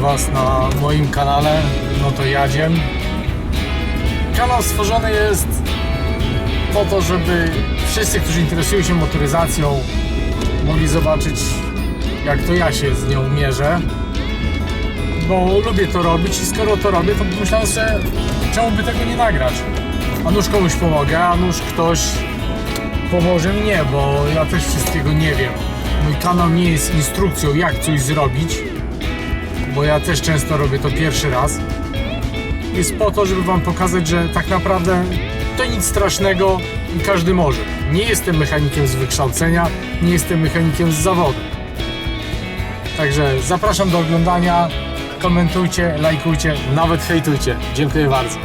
Was na moim kanale, no to Jadziem. Kanał stworzony jest po to, żeby wszyscy, którzy interesują się motoryzacją, mogli zobaczyć, jak to ja się z nią mierzę. Bo lubię to robić i skoro to robię, to pomyślałem sobie, czemu by tego nie nagrać? A nuż komuś pomogę, a nuż ktoś pomoże mnie, bo ja też wszystkiego nie wiem. Mój kanał nie jest instrukcją, jak coś zrobić, bo ja też często robię to pierwszy raz. Jest po to, żeby Wam pokazać, że tak naprawdę to nic strasznego i każdy może. Nie jestem mechanikiem z wykształcenia, nie jestem mechanikiem z zawodu. Także zapraszam do oglądania, komentujcie, lajkujcie, nawet hejtujcie. Dziękuję bardzo.